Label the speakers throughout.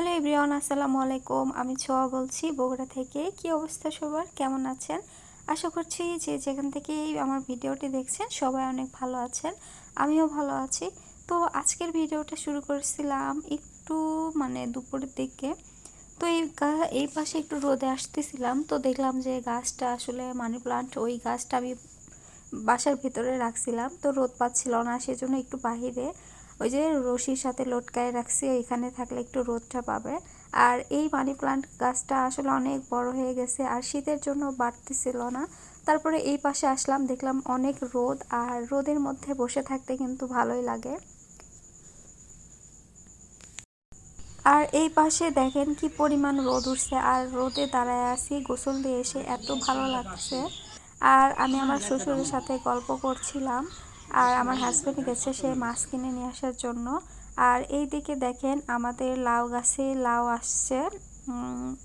Speaker 1: Hello everyone, আসসালামু আলাইকুম। আমি ছোয়া বলছি বগুড়া থেকে। কি অবস্থা সবার? কেমন আছেন? আশা করছি যে যেখান থেকে আমার ভিডিওটি দেখছেন সবাই অনেক ভালো আছেন, আমিও ভালো আছি। তো আজকের ভিডিওটা শুরু করেছিলাম একটু মানে দুপুরের দিকে। তো এই এই পাশে একটু রোদে আসতেছিলাম। তো দেখলাম যে গাছটা আসলে মানি প্লান্ট, ওই গাছটা আমি বাসার ভিতরে রাখছিলাম। তো রোদ পাচ্ছিল না, সেজন্য একটু বাহিরে। ওই যে রশির সাথে লটকায় রাখছি এখানে থাকলে একটু রোদটা পাবে। আর এই মানি প্লান্ট গাছটা আসলে অনেক বড় হয়ে গেছে আর শীতের জন্য বাড়তেছিল না। তারপরে এই পাশে আসলাম, দেখলাম অনেক রোদ আর রোদের মধ্যে বসে থাকতে কিন্তু ভালোই লাগে। আর এই পাশে দেখেন কি পরিমাণ রোদ উঠছে আর রোদে দাঁড়ায় আছি, গোসল দিয়ে এসে এত ভালো লাগছে। আর আমি আমার শ্বশুরের সাথে গল্প করছিলাম। আর আমার হাজব্যান্ড গেছে সে মাছ কিনে নিয়ে আসার জন্য। আর এই দিকে দেখেন আমাদের লাউ গাছে লাউ আসছে।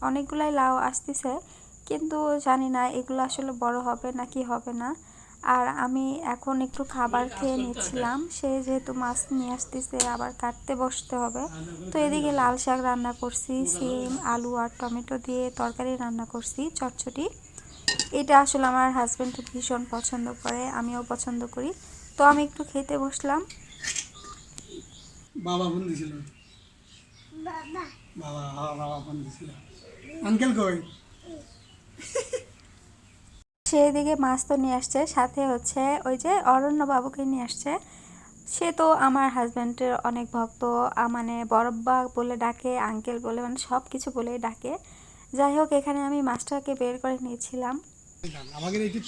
Speaker 1: অনেকগুলাই লাউ আসতেছে, কিন্তু জানি না এগুলো আসলে বড় হবে না কি হবে না। আর আমি এখন একটু খাবার খেয়ে নিচ্ছিলাম, সে যেহেতু মাছ নিয়ে আসতেছে, আবার কাটতে বসতে হবে। তো এদিকে লাল শাক রান্না করছি, সিম, আলু আর টমেটো দিয়ে তরকারি রান্না করছি, চটচটি। এটা আসলে আমার হাজব্যান্ড ভীষণ পছন্দ করে আমিও পছন্দ করি। তো আমি একটু খেতে বসলাম।
Speaker 2: বাবা ফোন দিছিল। বাবা। বাবা ফোন দিছিল। আঙ্কেল কই?
Speaker 1: সেদিকে মাছ তো নিয়ে আসছে সাথে হচ্ছে ওই যে অরণ্য বাবুকে নিয়ে আসছে। সে তো আমার হাজব্যান্ডের অনেক ভক্ত মানে বরব্বা বলে ডাকে আঙ্কেল বলে মানে সব কিছু বলেই ডাকে। যাই হোক এখানে আমি মাছটাকে বের করে নিয়েছিলাম।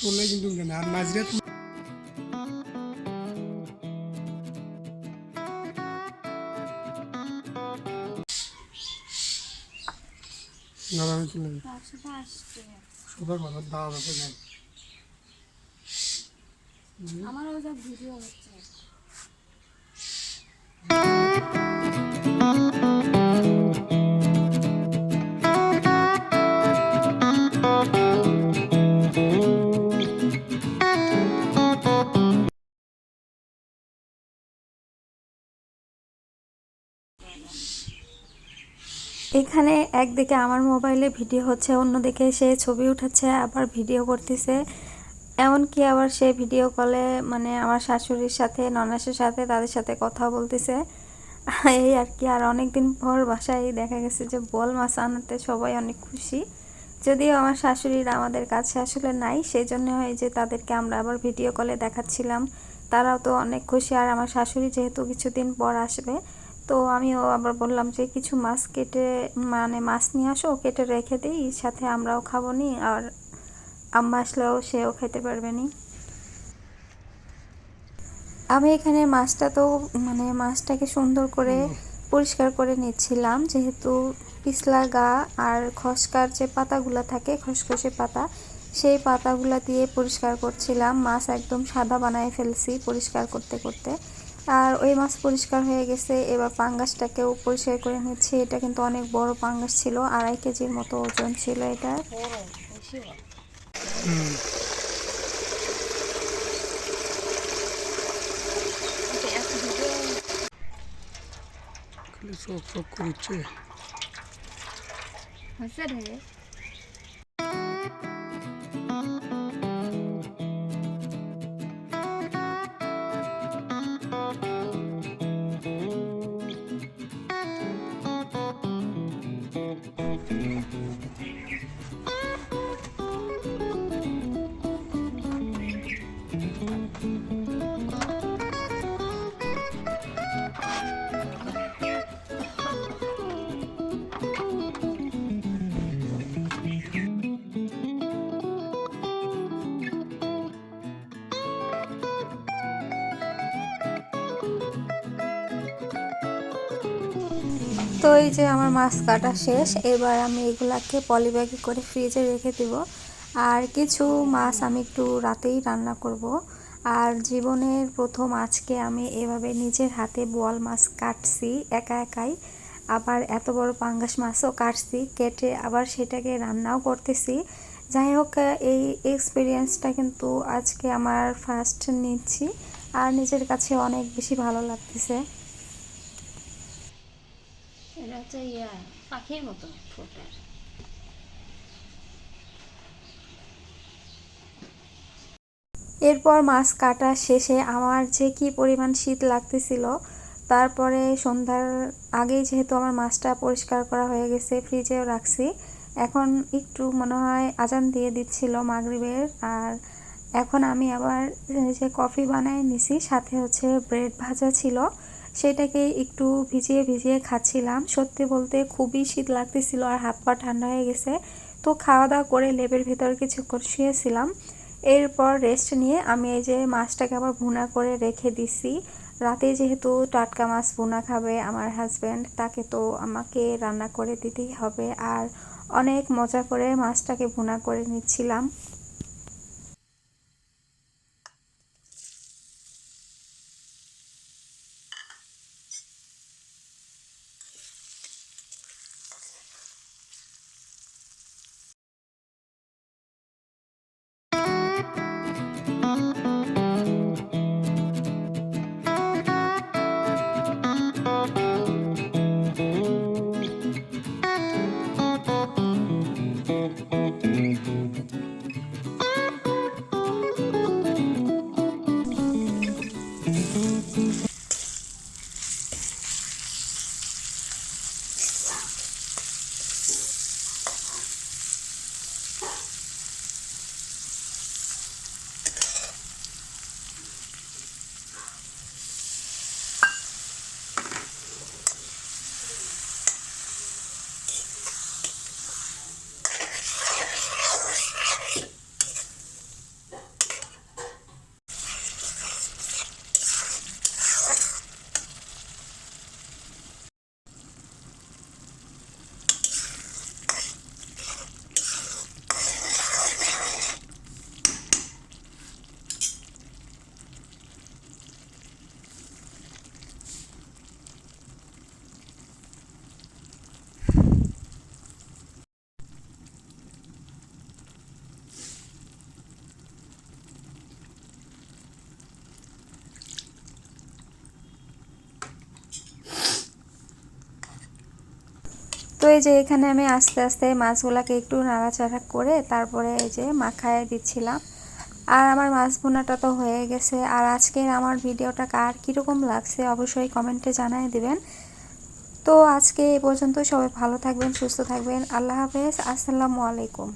Speaker 2: তুললে কিন্তু আর
Speaker 1: আমারও যা ভিডিও হচ্ছে। এখানে একদিকে আমার মোবাইলে ভিডিও হচ্ছে, অন্যদিকে সে ছবি উঠাচ্ছে আবার ভিডিও করতেছে। এমনকি আবার সে ভিডিও কলে মানে আমার শাশুড়ির সাথে, ননাসের সাথে, তাদের সাথে কথা বলতেছে। এই আর কি, আর অনেকদিন পর বাসায় দেখা গেছে যে বল মাছ আনাতে সবাই অনেক খুশি। যদিও আমার শাশুড়িরা আমাদের কাছে আসলে নাই সেই জন্য হয় যে তাদেরকে আমরা আবার ভিডিও কলে দেখাচ্ছিলাম, তারাও তো অনেক খুশি। আর আমার শাশুড়ি যেহেতু কিছুদিন পর আসবে তো আমিও আবার বললাম যে কিছু মাছ কেটে মানে মাছ নিয়ে আসো কেটে রেখে দিই সাথে আমরাও খাব নি আর আম্মা আসলেও সেও খেতে পারবে নি। আমি এখানে মাছটা তো মানে মাছটাকে সুন্দর করে পরিষ্কার করে নিচ্ছিলাম যেহেতু পিছলা গা আর খসকার যে পাতাগুলো থাকে খসখসে পাতা সেই পাতাগুলা দিয়ে পরিষ্কার করছিলাম। মাছ একদম সাদা বানায় ফেলছি পরিষ্কার করতে করতে। আর ওই মাছ পরিষ্কার হয়ে গেছে। এবার পাঙ্গাসটাকেও পরিষ্কার করে নিচ্ছি। এটা কিন্তু অনেক বড় পাঙ্গাস ছিল আড়াই কেজির মতো ওজন ছিল এটা।
Speaker 2: খালি চোখ চোখ করছে
Speaker 1: তো এই যে আমার মাছ কাটা শেষ, এবার আমি এগুলাকে পলিব্যাগে করে ফ্রিজে রেখে দেব। আর কিছু মাছ আমি একটু রাতেই রান্না করব। আর জীবনের প্রথম আজকে আমি এভাবে নিজের হাতে বোয়াল মাছ কাটছি, একা একাই। আবার এত বড় পাঙ্গাস মাছও কাটছি, কেটে আবার সেটাকে রান্নাও করতেছি। যাই হোক, এই এক্সপিরিয়েন্সটা কিন্তু আজকে আমার ফার্স্ট নিচ্ছি, আর নিজের কাছে অনেক বেশি ভালো লাগতেছে।
Speaker 3: ইয়া পাখির মতো
Speaker 1: এরপর মাছ কাটা শেষে আমার যে কি পরিমাণ শীত লাগতেছিল, তারপরে সন্ধ্যার আগেই যেহেতু আমার মাছটা পরিষ্কার করা হয়ে গেছে, ফ্রিজেও রাখছি। এখন একটু মনে হয় আজান দিয়ে দিচ্ছিল মাগরিবের, আর এখন আমি আবার যে কফি বানাই নিছি, সাথে হচ্ছে ব্রেড ভাজা ছিল। সেটাকে একটু ভিজিয়ে ভিজিয়ে খাচ্ছিলাম। সত্যি বলতে খুবই শীত লাগতেছিল আর হাত পা ঠান্ডা হয়ে গেছে। তো খাওয়া দাওয়া করে লেবের ভেতর কিছুক্ষণ শুয়েছিলাম। এরপর রেস্ট নিয়ে আমি এই যে মাছটাকে আবার ভুনা করে রেখে দিছি। রাতে যেহেতু টাটকা মাছ ভুনা খাবে আমার হাজব্যান্ড তাকে তো আমাকে রান্না করে দিতেই হবে। আর অনেক মজা করে মাছটাকে ভুনা করে নিচ্ছিলাম। এই যে এখানে আমি আস্তে আস্তে মাছগুলাকে একটু নাড়াচাড়া করে তারপরে এই যে মাখায় দিচ্ছিলাম। আর আমার মাছ বোনাটা তো হয়ে গেছে। আর আজকের আমার ভিডিওটা কার কীরকম লাগছে অবশ্যই কমেন্টে জানিয়ে দিবেন। তো আজকে এই পর্যন্ত সবাই ভালো থাকবেন, সুস্থ থাকবেন। আল্লাহ হাফেজ। আসসালামু আলাইকুম।